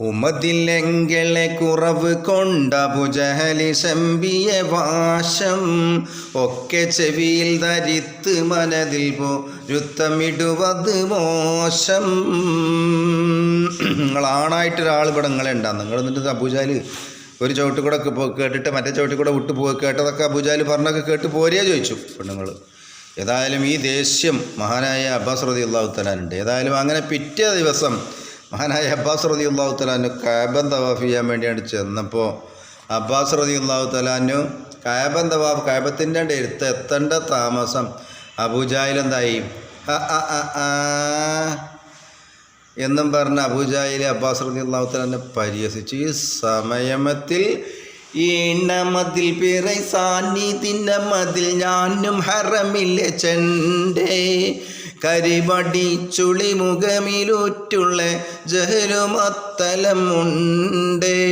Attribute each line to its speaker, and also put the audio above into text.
Speaker 1: ഉമതിലെങ്കിലെ കുറവ് കൊണ്ട ഭുജഹലി ശമ്പിയ വാശം. ഒക്കെ ചെവിയിൽ ധരിത്ത് മനതിൽ പൊരുത്തമിടുവത് മോശം. നിങ്ങൾ ആണായിട്ടൊരാൾ ഇവിടെ നിങ്ങളെ നിങ്ങൾ എന്നിട്ട് അബുജാൽ ഒരു ചവിട്ടി കൂടെ കേട്ടിട്ട് മറ്റേ ചവിട്ടി കൂടെ വിട്ടു പോയി കേട്ടതൊക്കെ അബുജാൽ പറഞ്ഞൊക്കെ കേട്ട് പോരിയാ ചോദിച്ചു പെണ്ണുങ്ങൾ ഏതായാലും ഈ ദേഷ്യം മഹാനായ അബ്ബാസ് റതി അള്ളാഹുത്തലാനുണ്ട് ഏതായാലും അങ്ങനെ പിറ്റേ ദിവസം മഹാനായ അബ്ബാസ് റതി അള്ളാഹു തലാനു കാബൻ തവാഫ് ചെയ്യാൻ വേണ്ടിയാണ് ചെന്നപ്പോൾ അബ്ബാസ് റതി അള്ളാഹു തലാനു കാബൻ തവാഫ് കാബത്തിന്റെ അടുത്ത് എത്തേണ്ട താമസം അബൂജാഹിൽ എന്തായി? എന്നും പറഞ്ഞ അബൂജാഹിലെ അബ്ബാസ് റതി അള്ളാഹു തലാനെ പരിഹസിച്ച്. ഈ സമയമത്തിൽ ഈണമതിൽ പിറൈ സാന്നിധിന്റെ മതിൽ ഞാനും ഹറമില്ല ചെണ്ടേ. കരിവടി ചുളി മുഖമിലുറ്റുള്ള ജഹലുമത്തലം ഉണ്ടേ.